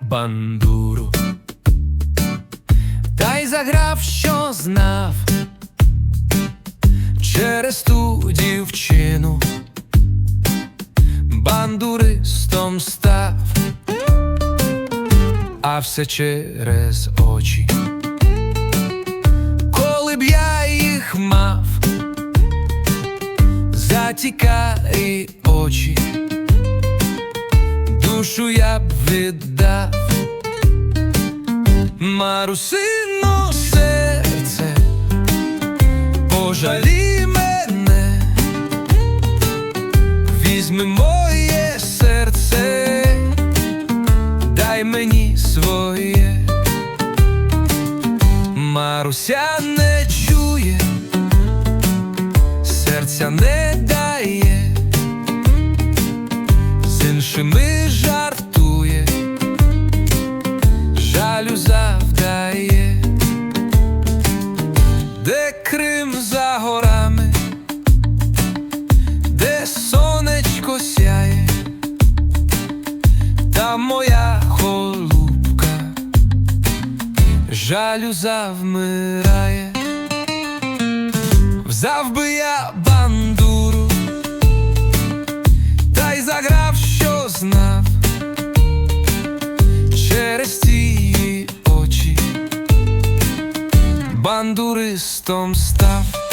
бандуру, та й заграв, що знав. Через ту дівчину, бандуристом став, а все через очі. Коли б я їх мав, затікарі очі, душу я б віддав, Марусино серце, пожалі мене, візьми моє серце, дай мені своє. Маруся не чує, серця не дає, іншими жартує, жалю завдає, де Крим за горами, де сонечко сяє, там моя голубка жалю завмирає, взяв би я ті очі бандуристом став.